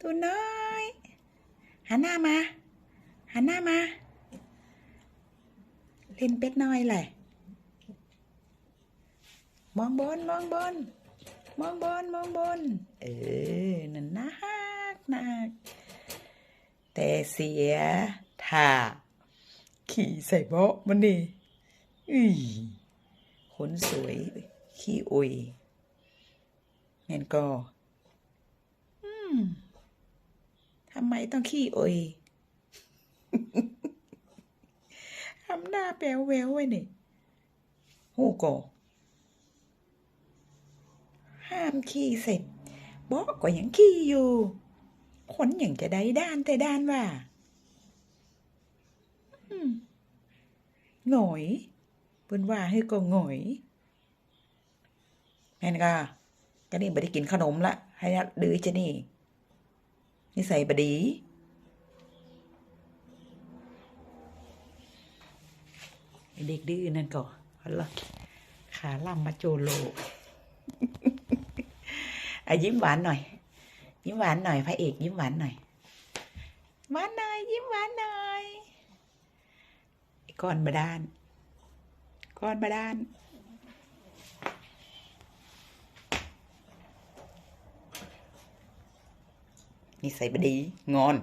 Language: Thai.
ตัวน้อยหันหน้ามาหันหน้ามา เล่นเป็ดน้อยแหละมองบนมองบนมองบนมองบน เออนั่นนักนักแต่เสียท่าขี่ใส่เบาะมันนี่อุ้ยขนสวย ขี้อุยแม่นก็อืมำไมต้องขี้อุยทำหน้าแปลวแววไว้นี่หูก่อห้ามขี้เสร็จบอกก็ยังขี้อยู่ คนอย่างจะได้ด้านแต่ด้านว่าอืมหงอยเพิ่นว่าให้ก็หงอยแม่นก็ก็นี่บ่ได้กินขนมละให้ดื้อจะนี่ นิสัยบดี เด็กดื้อนั่นก็ฮัลโหลขาล่ำมาโจโลอยิ้มหวานหน่อย ยิ้มหวานหน่อยพระเอกยิ้มหวานหน่อยหวานหน่อยยิ้มหวานหน่อยก้อนบาดาลก้อนบาดาล นิสัยบดี งอน